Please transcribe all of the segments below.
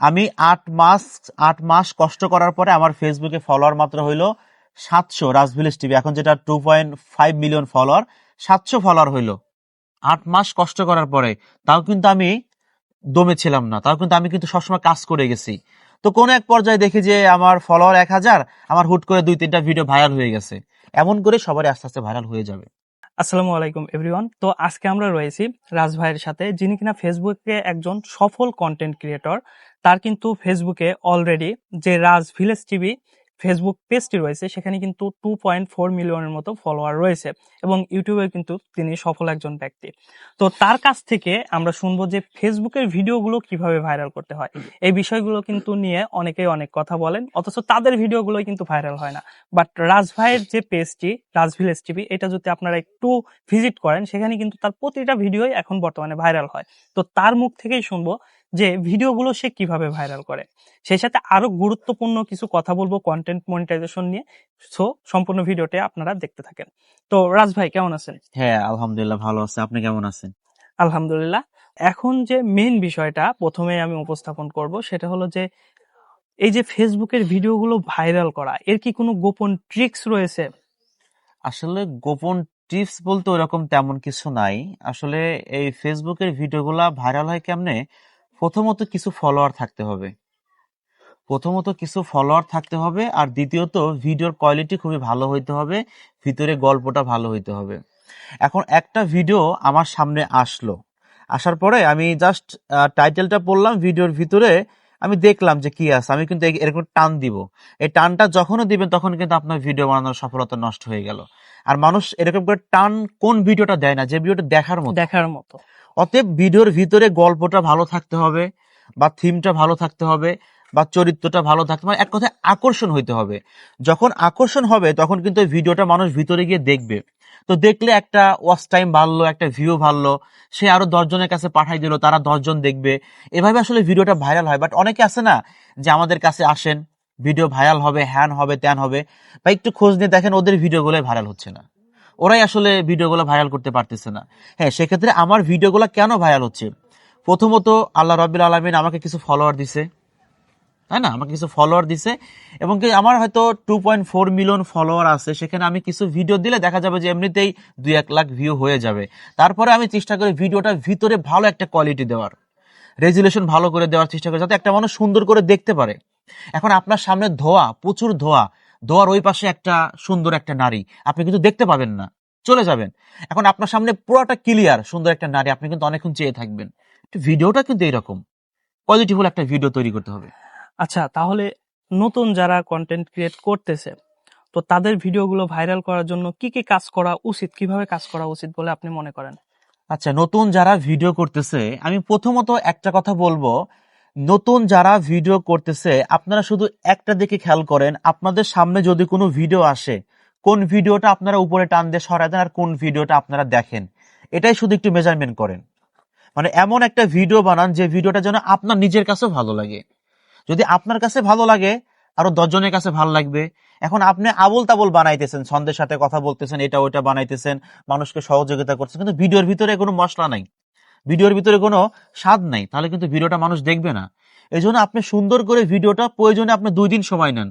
আমি আট মাস আট মাস কষ্ট করার পরে আমার ফেসবুকে ফলোয়ার মাত্র হইল সাতশো রাজভিলেজ টিভি এখন যেটা two point five million follower সাতশো ফলোয়ার হইল। আট মাস কষ্ট করার পরে তাও কিন্তু আমি দমে ছিলাম না, তাও কিন্তু আমি কিন্তু সবসময় কাজ করে গেছি। তো কোন এক পর্যায়ে দেখি যে আমার ফলোয়ার এক হাজার, আমার হুট করে দুই তিনটা ভিডিও ভাইরাল হয়ে গেছে। এমন করে সবারই আস্তে আস্তে ভাইরাল হয়ে যাবে। আসসালামু আলাইকুম এভরিওয়ান তো আজকে আমরা রয়েছি রাজ ভাইয়ের সাথে, যিনি কিনা ফেসবুকে একজন সফল কন্টেন্ট ক্রিয়েটর তার কিন্তু ফেসবুকে অলরেডি যে রাজ ভিলেজ টিভি ফেসবুক পেজটি রয়েছে, সেখানে কিন্তু টু পয়েন্ট ফোর মিলিয়নের মতো ফলোয়ার রয়েছে এবং ইউটিউবে কিন্তু তিনি সফল একজন ব্যক্তি। তো তার কাছ থেকে আমরা শুনব যে ফেসবুকের ভিডিওগুলো কীভাবে ভাইরাল করতে হয়। এই বিষয়গুলো কিন্তু নিয়ে অনেকেই অনেক কথা বলেন, অথচ তাদের ভিডিওগুলো কিন্তু ভাইরাল হয় না। বাট রাজ ভাইয়ের যে পেজটি, রাজ ভিলেজ টিভি, এটা যদি আপনারা একটু ভিজিট করেন, সেখানে কিন্তু তার প্রতিটা ভিডিওই এখন বর্তমানে ভাইরাল হয়। তো তার মুখ থেকেই শুনব যে ভিডিওগুলো সে কীভাবে ভাইরাল করে। সেই সাথে আরও গুরুত্বপূর্ণ কিছু কথা বলব কন্টেন্ট মনিটাইজেশন নিয়ে। সো সম্পূর্ণ ভিডিওটি আপনারা দেখতে থাকেন। তো রাজ ভাই কেমন আছেন? হ্যাঁ আলহামদুলিল্লাহ ভালো আছে। আপনি কেমন আছেন? আলহামদুলিল্লাহ। এখন যে মেইন বিষয়টা প্রথমে আমি উপস্থাপন করব সেটা হলো যে এই যে ফেসবুকের ভিডিওগুলো ভাইরাল করা এর কি কোনো গোপন ট্রিক্স রয়েছে? আসলে গোপন টিপস বলতে ওরকম তেমন কিছু নাই। আসলে এই ফেসবুকের ভিডিওগুলা ভাইরাল হয় কেমনে? প্রথমত কিছু ফলোয়ার থাকতে হবে। প্রথমত কিছু ফলোয়ার থাকতে হবে আর দ্বিতীয়ত ভিডিওর কোয়ালিটি খুবই ভালো হইতে হবে, ভিতরে গল্পটা ভালো হইতে হবে। এখন একটা ভিডিও আমার সামনে আসলো। আসার পরে আমি জাস্ট টাইটেলটা পড়লাম ভিডিওর ভিতরে, আমি দেখলাম যে কি আছে, আমি কিন্তু এরকম টান দিব। এই টানটা যখনও দিবেন তখন কিন্তু আপনার ভিডিও বানানোর সফলতা নষ্ট হয়ে গেল। আর মানুষ এরকম করে টান কোন ভিডিওটা দেয় না, যে ভিডিওটা দেখার মতো। দেখার মতো। অতএব ভিডিওর ভিতরে গল্পটা ভালো থাকতে হবে, বা থিমটা ভালো থাকতে হবে, বা চরিত্রটা ভালো থাকতে মানে এক কথায় আকর্ষণ হইতে হবে। যখন আকর্ষণ হবে, তখন কিন্তু ভিডিওটা মানুষ ভিতরে গিয়ে দেখবে। তো দেখলে একটা ওয়াচ টাইম বাড়লো, একটা ভিউ বাড়লো, সে আরও দশজনের কাছে পাঠাই দিল, তারা দশজন দেখবে। এভাবে আসলে ভিডিওটা ভাইরাল হয়। বাট অনেকে আছে না, যে আমাদের কাছে আসেন ভিডিও ভাইরাল হবে, হ্যান হবে, ত্যান হবে, বা একটু খোঁজ নিয়ে দেখেন ওদের ভিডিওগুলো ভাইরাল হচ্ছে না। ওরাই আসলে ভিডিওগুলো ভাইরাল করতে পারতেছে না। হ্যাঁ সেক্ষেত্রে আমার ভিডিওগুলো কেন ভাইরাল হচ্ছে? প্রথমত, আল্লাহ রবিল আলমিন আমাকে কিছু ফলোয়ার দিছে। তাই না? আমাকে কিছু ফলোয়ার দিছে। এবং কি আমার হয়তো two point four million follower আছে। সেখানে আমি কিছু ভিডিও দিলে দেখা যাবে যে এমনিতেই দুই এক লাখ ভিউ হয়ে যাবে। তারপরে আমি চেষ্টা করি ভিডিওটার ভিতরে ভালো একটা কোয়ালিটি দেওয়ার। রেজুলেশন ভালো করে দেওয়ার চেষ্টা করি, যাতে একটা মানুষ সুন্দর করে দেখতে পারে। এখন আপনার সামনে ধোয়া, প্রচুর ধোয়া। ধোয়ার ওই পাশে একটা সুন্দর একটা নারী। আপনি কিন্তু দেখতে পাবেন না। চলে যাবেন। এখন আপনার সামনে পুরোটা ক্লিয়ার সুন্দর একটা নারী। আপনি কিন্তু অনেকক্ষণ চেয়ে থাকবেন। ভিডিওটা কিন্তু এইরকম। কোয়ালিটিফুল একটা ভিডিও তৈরি করতে হবে। আচ্ছা তাহলে নতুন যারা কন্টেন্ট ক্রিয়েট করতেছে তো তাদের ভিডিওগুলো ভাইরাল করার জন্য কি কি কাজ করা উচিত? কীভাবে কাজ করা উচিত বলে আপনি মনে করেন? আচ্ছা নতুন যারা ভিডিও করতেছে আমি প্রথমত একটা কথা বলব। নতুন যারা ভিডিও করতেছে, আপনারা শুধু একটা দিকে খেয়াল করেন, আপনাদের সামনে যদি কোনো ভিডিও আসে, কোন ভিডিওটা আপনারা উপরে টান দিয়ে সরাই দেন আর কোন ভিডিওটা আপনারা দেখেন, এটাই শুধু একটু মেজারমেন্ট করেন। মানে এমন একটা ভিডিও বানান যে ভিডিওটা যেন আপনার নিজের কাছেও ভালো লাগে। যদি আপনার কাছে ভালো লাগে, আরও দশজনের কাছে ভালো লাগবে। এখন আপনি আবল তাবল বানাইতেছেন, ছন্দের সাথে কথা বলতেছেন এটা ওইটা বানাইতেছেন, মানুষকে সহযোগিতা করছেন, কিন্তু ভিডিওর ভিতরে কোনো মশলা নাই। ভিডিওর ভিতরে কোনো স্বাদ নাই, তাহলে কিন্তু ভিডিওটা মানুষ দেখবে না। এই জন্য আপনি সুন্দর করে ভিডিওটা প্রয়োজনে আপনি দুই দিন সময় নেন।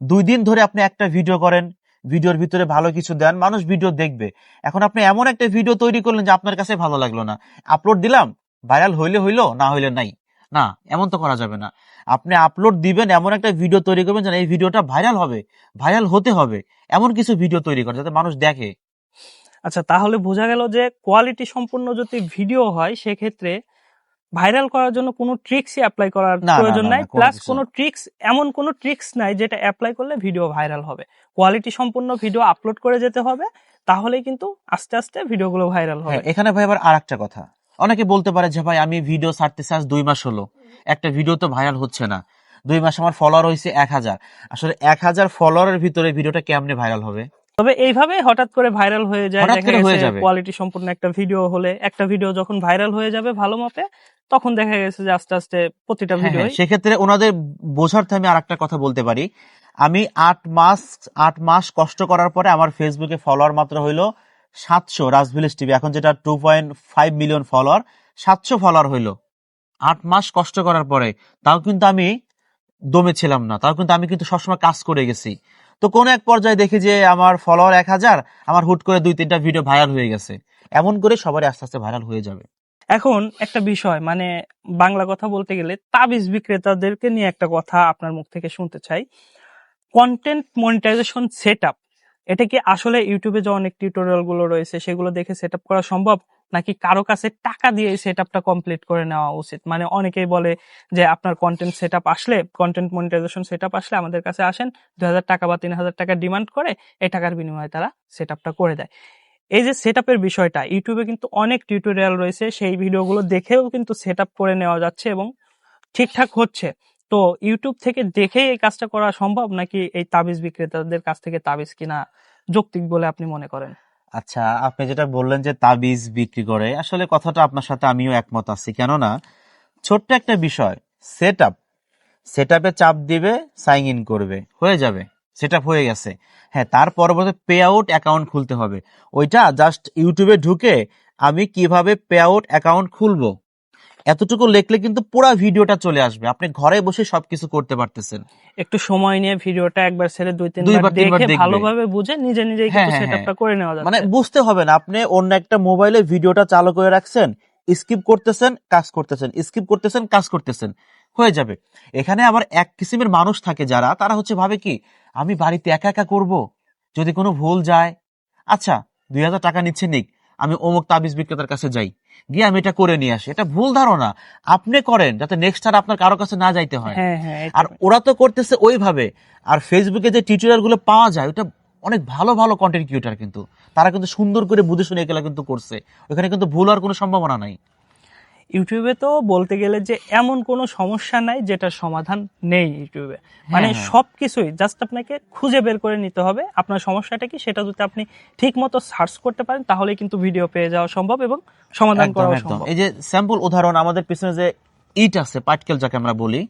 দুই দিন ধরে আপনি একটা ভিডিও করেন, ভিডিওর ভিতরে ভালো কিছু দেন, মানুষ ভিডিও দেখবে। এখন আপনি এমন একটা ভিডিও তৈরি করলেন যে আপনার কাছে ভালো লাগল না। আপলোড দিলাম, ভাইরাল হইলে হইল, না হইলে নাই। না, এমন তো করা যাবে না। আপনি আপলোড দিবেন, এমন একটা ভিডিও তৈরি করবেন যেন এই ভিডিওটা ভাইরাল হবে, ভাইরাল হতে হবে। এমন কিছু ভিডিও তৈরি করেন যাতে মানুষ দেখে। আচ্ছা তাহলে বোঝা গেল যে কোয়ালিটি সম্পূর্ণ যদি ভিডিও হয় সেক্ষেত্রে ভাইরাল করার জন্য কোনো ট্রিক্সই অ্যাপ্লাই করার প্রয়োজন নাই। প্লাস কোনো ট্রিক্স এমন কোনো ট্রিক্স নাই যেটা অ্যাপ্লাই করলে ভিডিও ভাইরাল হবে। কোয়ালিটি সম্পূর্ণ ভিডিও আপলোড করে যেতে হবে তাহলেই কিন্তু আস্তে আস্তে ভিডিওগুলো ভাইরাল হবে। হ্যাঁ এখানে ভাই আবার আর একটা কথা। অনেকে বলতে পারে যে ভাই আমি ভিডিও ছাড়তে আজ দুই মাস হলো। একটা ভিডিও তো ভাইরাল হচ্ছে না। দুই মাস আমার ফলোয়ার হয়েছে এক হাজার। আসলে এক হাজার ফলোয়ারের ভিতরে ভিডিওটা কেমনে ভাইরাল হবে? তবে এইভাবে হঠাৎ করে ভাইরাল হয়ে যায় দেখা গেছে কোয়ালিটি সম্পূর্ণ একটা ভিডিও হলে একটা ভিডিও যখন ভাইরাল হয়ে যাবে ভালো মাপে তখন দেখা গেছে যে আস্তে আস্তে প্রতিটা হ্যাঁ, ভিডিও হ্যাঁ, সেক্ষেত্রে ওনাদের বোঝার্থে আমি আর একটা কথা বলতে পারি। আমি আট মাস আট মাস কষ্ট করার পরে আমার ফেসবুকে ফলোয়ার মাত্র হইল সাতশো রাজভিলেজ টিভি এখন যেটা two point five million follower সাতশো ফলোয়ার হইল। আট মাস কষ্ট করার পরে তাও কিন্তু আমি দমে ছিলাম না তাও কিন্তু আমি কিন্তু সবসময় কাজ করে গেছি। তো কোনো এক পর্যায়ে দেখি যে আমার ফলোয়ার এক হাজার, আমার হুট করে দুই তিনটা ভিডিও ভাইরাল হয়ে গেছে। এমন করে সবারই আস্তে আস্তে ভাইরাল হয়ে যাবে। এখন একটা বিষয় মানে বাংলা কথা বলতে গেলে তাবিজ বিক্রেতাদেরকে নিয়ে একটা কথা আপনার মুখ থেকে শুনতে চাই। কন্টেন্ট মনিটাইজেশন সেট এটা কি আসলে ইউটিউবে যে অনেক টিউটোরিয়ালগুলো রয়েছে সেগুলো দেখে সেট করা সম্ভব? নাকি কারও কাছে টাকা দিয়ে সেট আপটা কমপ্লিট করে নেওয়া উচিত? মানে অনেকেই বলে যে, আপনার কন্টেন্ট সেট আসলে কন্টেন্ট মনিটাইজেশন সেট আসলে আমাদের কাছে আসেন দুই হাজার টাকা বা তিন হাজার টাকা ডিমান্ড করে এই টাকার বিনিময়ে তারা সেট আপটা করে দেয়। এই যে সেট আপের বিষয়টা ইউটিউবে কিন্তু অনেক টিউটোরিয়াল রয়েছে, সেই ভিডিওগুলো দেখেও কিন্তু সেট আপ করে নেওয়া যাচ্ছে এবং ঠিকঠাক হচ্ছে। তো ইউটিউব থেকে দেখেই এই কাজটা করা সম্ভব নাকি এই তাবিজ বিক্রেতাদের কাছ থেকে তাবিজ কিনা যৌক্তিক বলে আপনি মনে করেন? আচ্ছা আপনি যেটা বললেন যে তাবিজ বিক্রি করে, আসলে কথাটা আপনার সাথে আমিও একমত আছি। কেননা, ছোট্ট একটা বিষয় সেট আপ সেট আপে চাপ দিবে সাইন ইন করবে। হয়ে যাবে সেট আপ হয়ে গেছে। হ্যাঁ তার পরবর্তী পে আউট অ্যাকাউন্ট খুলতে হবে। ওইটা জাস্ট ইউটিউবে ঢুকে আমি কীভাবে পে আউট অ্যাকাউন্ট খুলবো? এতটুকু লিখলে কিন্তু পুরো ভিডিওটা চলে আসবে। আপনি ঘরে বসে সবকিছু করতে পারতেছেন। একটু সময় নিয়ে ভিডিওটা একবার ছেড়ে দুই তিনবার দেখে ভালোভাবে বুঝে নিজে নিজেই হ্যাঁ, কিন্তু হ্যাঁ, করে নেওয়া মানে বুঝতে হবে না আপনি অন্য একটা মোবাইলে ভিডিওটা চালু করে রাখছেন স্কিপ করতেছেন কাজ করতেছেন স্কিপ করতেছেন কাজ করতেছেন। হয়ে যাবে। এখানে আবার এক কিসিমের মানুষ থাকে যারা তারা হচ্ছে ভাবে কি আমি বাড়িতে একা একা করব? যদি কোনো ভুল যায়? আচ্ছা দুই হাজার টাকা নিচ্ছে নিক। আমি অমুক তাবিজ বিক্রেতার কাছে যাই। গিয়ে আমি এটা করে নিয়ে আসি। এটা ভুল ধারণা। আপনি করেন যাতে নেক্সট আর আপনার কারও কাছে না যাইতে হয়। হ্যাঁ হ্যাঁ আর ওরা তো করতেছে ওইভাবে। আর ফেসবুকে যে টিউটোরিয়ালগুলো পাওয়া যায় ওটা অনেক ভালো ভালো কন্টেন্ট ক্রিয়েটার কিন্তু। তারা কিন্তু সুন্দর করে বুঝে শুনে এগুলা কিন্তু করছে। ওখানে কিন্তু ভুল হওয়ার কোনো সম্ভাবনা নাই। ইউটিউবে তো বলতে গেলে যে এমন কোনো সমস্যা নাই যেটা সমাধান নেই ইউটিউবে। মানে হ্যাঁ। সবকিছুই জাস্ট আপনাকে খুঁজে বের করে নিতে হবে। আপনার সমস্যাটা কি সেটা যদি আপনি ঠিক মতো সার্চ করতে পারেন তাহলে কিন্তু ভিডিও পেয়ে যাওয়া সম্ভব এবং সমাধান করা সম্ভব। এই যে স্যাম্পল উদাহরণ আমাদের পিছনে যে ইট আছে পাটকেল যাকে আমরা বলি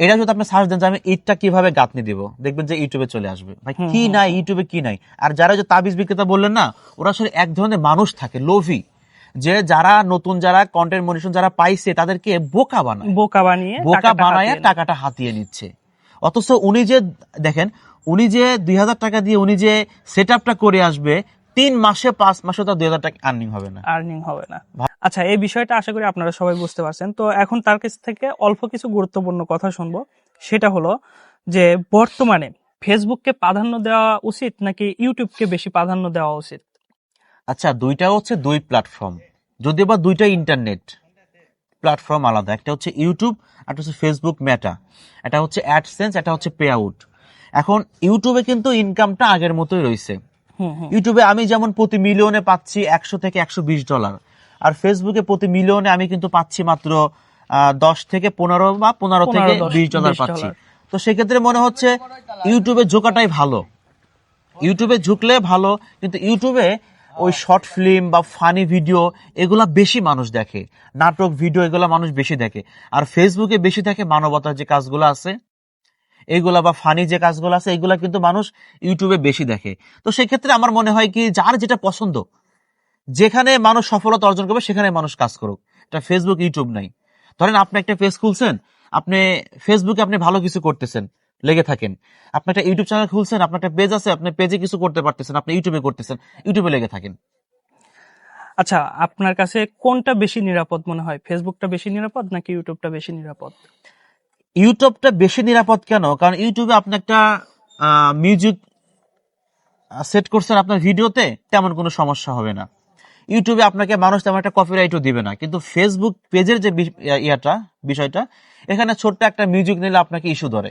এটা যদি আপনি সার্চ দেন যে আমি ইটটা কীভাবে গাঁথনি দিব দেখবেন যে ইউটিউবে চলে আসবে। ভাই কি নাই ইউটিউবে কি নাই? আর যারা যে তাবিজ বিক্রেতা বললেন না ওরা আসলে এক ধরনের মানুষ থাকে লোভী। যে যারা নতুন যারা কন্টেন্ট মনিশন যারা পাইছে তাদেরকে বোকা বানায়। বোকা বানিয়ে বোকা বানায় টাকাটা হাতিয়ে নিচ্ছে। অথচ উনি যে দেখেন উনি যে দুই হাজার টাকা দিয়ে উনি যে সেট করে আসবে তিন মাসে পাঁচ মাসে তার দুই হাজার টাকা আর্নিং হবে না। আর্নিং হবে না। আচ্ছা এই বিষয়টা আশা করি আপনারা সবাই বুঝতে পারছেন। তো এখন তার কাছ থেকে অল্প কিছু গুরুত্বপূর্ণ কথা শুনব। সেটা হলো যে বর্তমানে ফেসবুককে প্রাধান্য দেওয়া উচিত নাকি ইউটিউবকে বেশি প্রাধান্য দেওয়া উচিত? আচ্ছা দুইটা হচ্ছে দুই প্ল্যাটফর্ম যদিও বা দুইটা ইন্টারনেট প্ল্যাটফর্ম আলাদা একটা হচ্ছে ইউটিউব আর একটা হচ্ছে ফেসবুক মেটা এটা হচ্ছে অ্যাডসেন্স এটা হচ্ছে পে আউট এখন ইউটিউবে কিন্তু ইনকামটা আগের মতোই রয়েছে। ইউটিউবে আমি যেমন প্রতি মিলিয়নে পাচ্ছি একশো থেকে একশো বিশ ডলার আর ফেসবুকে প্রতি মিলিয়নে আমি কিন্তু পাচ্ছি মাত্র দশ থেকে পনেরো বা পনেরো থেকে বিশ ডলার পাচ্ছি। তো সেক্ষেত্রে মনে হচ্ছে ইউটিউবে ঝোঁকাটাই ভালো। ইউটিউবে ঝুঁকলে ভালো কিন্তু ইউটিউবে ওই শর্ট ফিল্ম বা ফানি ভিডিও এগুলা বেশি মানুষ দেখে। নাটক ভিডিও এগুলা মানুষ বেশি দেখে। আর ফেসবুকে বেশি দেখে মানবতার যে কাজগুলো আছে এইগুলা বা ফানি যে কাজগুলো আছে এগুলা কিন্তু মানুষ ইউটিউবে বেশি দেখে। তো সেক্ষেত্রে আমার মনে হয় কি যার যেটা পছন্দ যেখানে মানুষ সফলতা অর্জন করবে সেখানে মানুষ কাজ করুক। এটা ফেসবুক ইউটিউব নাই। ধরেন আপনি একটা পেজ খুলছেন আপনি ফেসবুকে আপনি ভালো কিছু করতেছেন। লেগে থাকেন। আপনি একটা ইউটিউব চ্যানেল খুলছেন আপনার একটা পেজ আছে আপনি পেজে কিছু করতে পারতেছেন আপনি ইউটিউবে করতেছেন ইউটিউবে লেগে থাকেন। আচ্ছা আপনার কাছে কোনটা বেশি নিরাপদ মনে হয় ফেসবুকটা বেশি নিরাপদ নাকি ইউটিউবটা বেশি নিরাপদ? ইউটিউবটা বেশি নিরাপদ কেন? কারণ ইউটিউবে আপনি একটা মিউজিক সেট করছেন আপনার ভিডিওতে তেমন কোনো সমস্যা হবে না। ইউটিউবে আপনাকে মানুষ তেমন একটা কপিরাইটও দিবে না। কিন্তু ফেসবুক পেজের যে ইয়াটা বিষয়টা এখানে ছোট্ট একটা মিউজিক নিলে আপনাকে ইস্যু ধরে।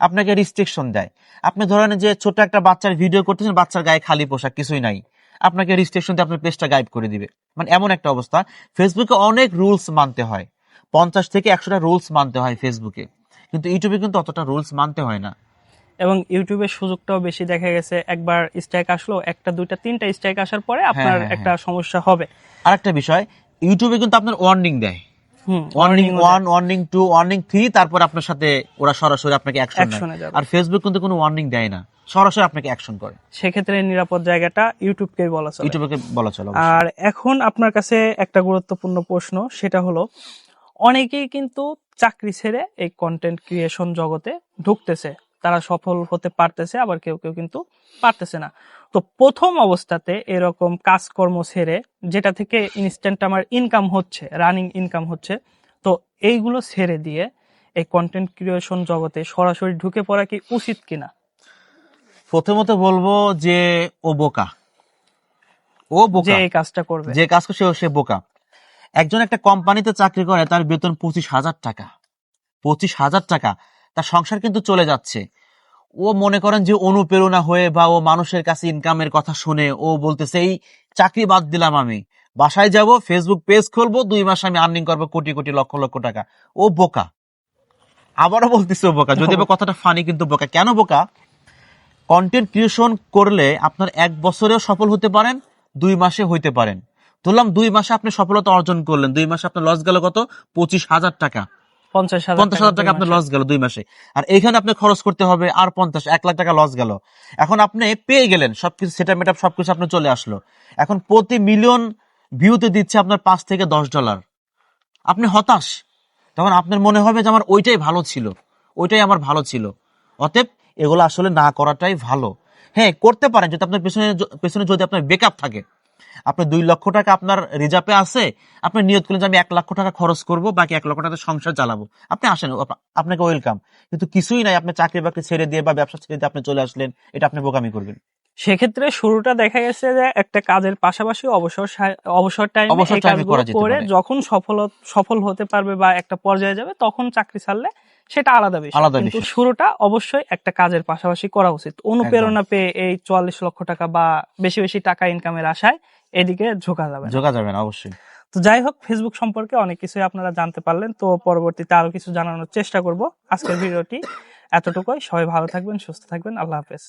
আপনাকে রিস্ট্রিকশন দেয়। আপনি ধরেন যে ছোট্ট একটা বাচ্চার ভিডিও করতেছেন বাচ্চার গায়ে খালি পোশাক কিছুই নাই। আপনাকে রিস্ট্রিকশন দিয়ে আপনার পেজটা গাইড করে দিবে। মানে এমন একটা অবস্থা। ফেসবুকে অনেক রুলস মানতে হয়। পঞ্চাশ থেকে একশোটা রুলস মানতে হয় ফেসবুকে কিন্তু ইউটিউবে কিন্তু অতটা রুলস মানতে হয় না। এবং ইউটিউবের সুযোগটাও বেশি দেখা গেছে। একবার স্ট্রাইক আসলো একটা দুইটা তিনটা স্ট্রাইক আসার পরে আপনার হ্যাঁ, একটা সমস্যা হবে। আরেকটা বিষয় ইউটিউবে কিন্তু আপনার ওয়ার্নিং দেয়। Warning one warning two warning three তারপর আপনার সাথে ওরা সরাসরি আপনাকে অ্যাকশন। আর ফেসবুক কিন্তু কোনো ওয়ার্নিং দেয় না। সরাসরি আপনাকে অ্যাকশন করে। সেক্ষেত্রে নিরাপদ জায়গাটা ইউটিউবকে বলা চলে। ইউটিউবে বলা চলো আর এখন আপনার কাছে একটা গুরুত্বপূর্ণ প্রশ্ন সেটা হলো অনেকেই কিন্তু চাকরি ছেড়ে এই কন্টেন্ট ক্রিয়েশন জগতে ঢুকতেছে। তারা সফল হতে পারতেছে আবার কেউ কেউ কিন্তু পারতেছে না। তো প্রথম অবস্থাতে এরকম কাজকর্ম ছেড়ে যেটা থেকে ইনস্ট্যান্ট আমার ইনকাম হচ্ছে রানিং ইনকাম হচ্ছে তো এইগুলো ছেড়ে দিয়ে এই কন্টেন্ট ক্রিয়েশন জগতে সরাসরি ঢুকে পড়া কি উচিত কিনা? প্রথমত বলব যে ও বোকা। ও বোকা। এই কাজটা করবে। যে কাজ করছে সে বোকা। একজন একটা কোম্পানিতে চাকরি করে তার বেতন পঁচিশ হাজার টাকা। পঁচিশ হাজার টাকা। তার সংসার কিন্তু চলে যাচ্ছে। ও মনে করেন যে অনুপ্রেরণা হয়ে বা ও মানুষের কাছে ইনকামের কথা শুনে ও বলতেছে, এই চাকরি বাদ দিলাম আমি। বাসায় যাব ফেসবুক পেজ খুলবো, দুই মাস আমি আর্নিং করব কোটি কোটি, লক্ষ লক্ষ টাকা। ও বোকা। আবারও বলতেছে ও বোকা। যদি কথাটা ফানি কিন্তু বোকা। কেন বোকা? কন্টেন্ট ক্রিয়েশন করলে আপনার এক বছরেও সফল হতে পারেন, দুই মাসে হইতে পারেন। ধরলাম দুই মাসে আপনি সফলতা অর্জন করলেন, দুই মাসে আপনার লস গেল কত? পঁচিশ হাজার টাকা। পঞ্চাশ হাজার পঞ্চাশ হাজার টাকা আপনার লস গেল দুই মাসে। আর এইখানে আপনি খরচ করতে হবে আর পঞ্চাশ এক লাখ টাকা লস গেল। এখন আপনি পেয়ে গেলেন সবকিছু সেটা মেটাপ সবকিছু আপনার চলে আসলো। এখন প্রতি মিলিয়ন ভিউতে দিচ্ছে আপনার পাঁচ থেকে দশ ডলার আপনি হতাশ। তখন আপনার মনে হবে যে আমার ওইটাই ভালো ছিল। ওইটাই আমার ভালো ছিল। অতএব এগুলো আসলে না করাটাই ভালো। হ্যাঁ করতে পারেন যদি আপনার পেছনে পেছনে যদি আপনার বেকআপ থাকে। আপনার দুই লক্ষ টাকা আপনার রিজার্ভে আছে, আপনি নিয়ত করলেন যে আমি এক লক্ষ টাকা খরচ করব, বাকি এক লক্ষ টাকা সংসার চালাবো। আপনি আসেন আপনাকে ওয়েলকাম কিন্তু কিছুই নাই, আপনি চাকরি বাকরি ছেড়ে দিয়ে বা ব্যবসা ছেড়ে দিয়ে আপনি চলে আসলেন, এটা আপনি বোকামি করবেন। সেক্ষেত্রে শুরুটা দেখা গেছে যে একটা কাজের পাশাপাশি অবসর অবসর টাইমে অবসর কাজগুলো করে যখন সফল সফল হতে পারবে বা একটা পর্যায়ে যাবে তখন চাকরি ছাড়লে সেটা আলাদা বিষয়। কিন্তু শুরুটা অবশ্যই একটা কাজের পাশাপাশি করা উচিত। অনুপ্রেরণা পেয়ে এই চুয়াল্লিশ লক্ষ টাকা বা বেশি বেশি টাকা ইনকামের আশায় এদিকে ঝোঁকা যাবে। যোগা যাবে না অবশ্যই। তো যাই হোক ফেসবুক সম্পর্কে অনেক কিছুই আপনারা জানতে পারলেন। তো পরবর্তীতে আরও কিছু জানানোর চেষ্টা করব। আজকের ভিডিওটি এতটুকুই। সবাই ভালো থাকবেন সুস্থ থাকবেন। আল্লাহ হাফেজ।